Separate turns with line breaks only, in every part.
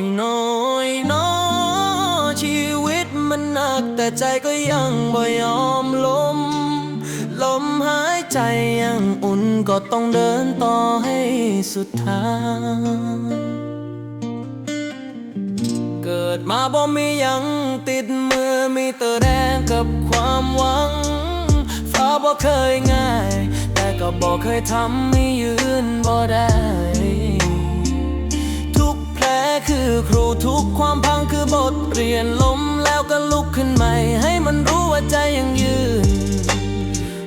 ยน้อยน้อชีวิตมันหนักแต่ใจก็ยังบ่ยอมล้มลมหายใจยังอุ่นก็ต้องเดินต่อให้สุดทางเกิดมาบ่มียังติดมือมีแต่แรงกับความหวังฟ้าบ่เคยง่าย แต่ก็บ่เคยทำให้ยืนบ่ได้ คือครูทุกความพังคือบทเรียนล้มแล้วก็ลุกขึ้นใหม่ ให้มันรู้ว่าใจยังยืน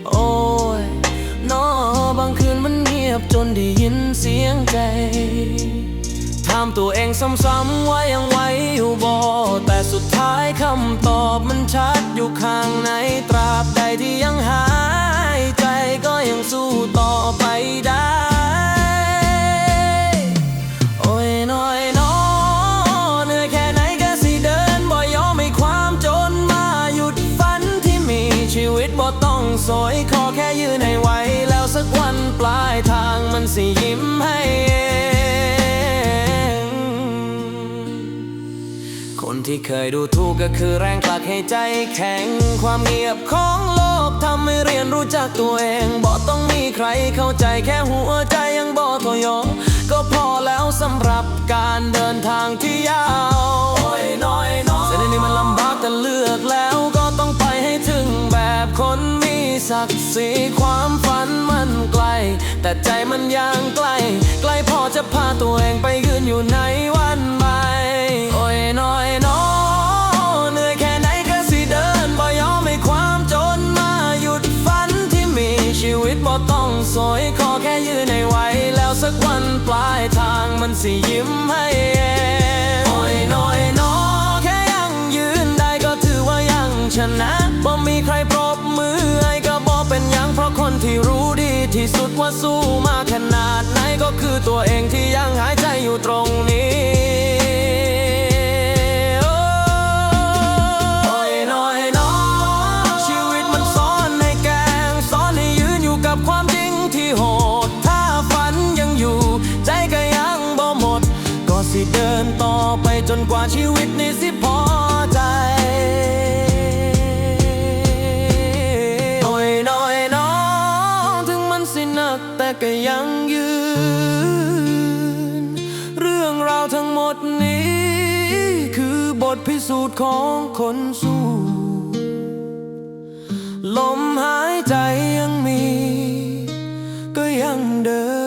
โอ้ยนอบางคืนมันเงียบจนได้ยินเสียงใจถามตัวเองซ้ำๆว่ายังไหวอยู่บ่แต่สุดท้ายคำตอบมันชัดอยู่ข้างในตราบใดที่ยังหา ตบ่ต้องสวยขอแค่ยืนให้ไหวแล้วสักวันปลายทางมันสิยิ้มให้เอง คนที่เคยดูถูกก็คือแรงผลักให้ใจแข็ง ความเงียบของโลกทำให้เรียนรู้จักตัวเองบ่ต้องมีใครเข้าใจแค่หัวใจยังบ่ทยอก็พอแล้วสำหรับการเดินทางที่ยาว ศักดิ์ศรีความฝันมันไกล แต่ใจมันยังไกล ไกลพอจะพาตัวเองไปยืนอยู่ในวันใหม่โอ้ยน้อยน้อเหนื่อยแค่ไหนก็สิเดินบ่ยอมให้ความจนมาหยุดฝันที่มีชีวิตบ่ต้องสวยขอแค่ยืนให้ไหวแล้วสักวันปลายทางมันสิยิ้มให้เองโอ้ยน้อยน้อแค่ยังยืนได้ก็ถือว่ายังชนะบ่มีใครโปร ที่รู้ดีที่สุดว่าสู้มาขนาดไหนก็คือตัวเองที่ยังหายใจอยู่ตรงนี้โอ้ยน้อยน้อชีวิตมันสอนให้แกล้งสอนให้ยืนอยู่กับความจริงที่โหดถ้าฝันยังอยู่ใจก็ยังบ่หมดก็สิเดินต่อไปจนกว่าชีวิตนี้สิพอ ก็ยังยืน เรื่องราวทั้งหมดนี้ คือบทพิสูจน์ของคนสู้ ลมหายใจยังมี ก็ยังเดิน